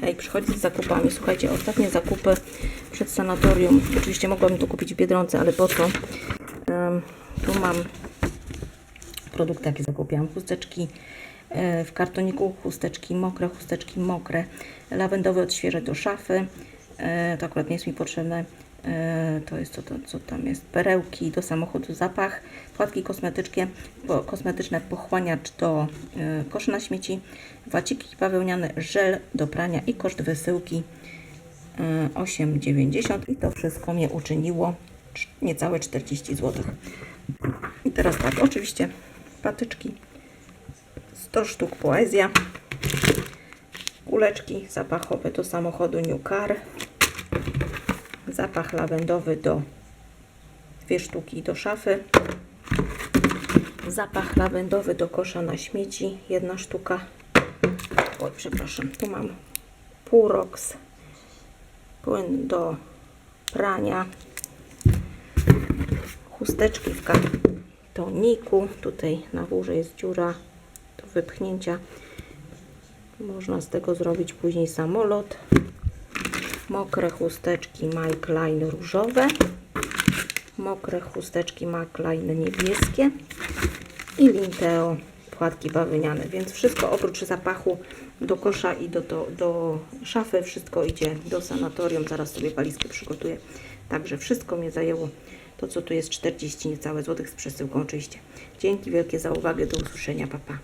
Hej, przychodzi z zakupami. Słuchajcie, ostatnie zakupy przed sanatorium. Oczywiście mogłabym to kupić w Biedronce, ale po co? Em, tu mam produkty, jakie zakupiłam. Chusteczki e, w kartoniku, chusteczki mokre, chusteczki mokre, lawendowe odświeże do szafy. E, To akurat nie jest mi potrzebne. E, To jest to, to, co tam jest. Perełki do samochodu, zapach, płatki kosmetyczne, kosmetyczne pochłaniacz do e, koszy na śmieci, waciki bawełniane, żel do prania i koszt wysyłki e, 8,90 i to wszystko mnie uczyniło cz- niecałe 40 zł. I teraz tak, oczywiście patyczki 100 sztuk poezja, kuleczki zapachowe do samochodu New Car, zapach lawendowy do dwie sztuki do szafy, zapach lawendowy do kosza na śmieci, jedna sztuka. Oj, przepraszam, tu mam Purox, płyn do prania, chusteczki w kartoniku. Tutaj na górze jest dziura do wypchnięcia. Można z tego zrobić później samolot. Mokre chusteczki Mike Line różowe. Mokre chusteczki Mike Line niebieskie. I Linteo płatki bawełniane. Więc wszystko oprócz zapachu do kosza i do, do, do szafy, wszystko idzie do sanatorium. Zaraz sobie walizkę przygotuję. Także wszystko mnie zajęło. To co tu jest 40 niecałe złotych z przesyłką oczywiście. Dzięki wielkie za uwagę. Do usłyszenia. Pa, pa.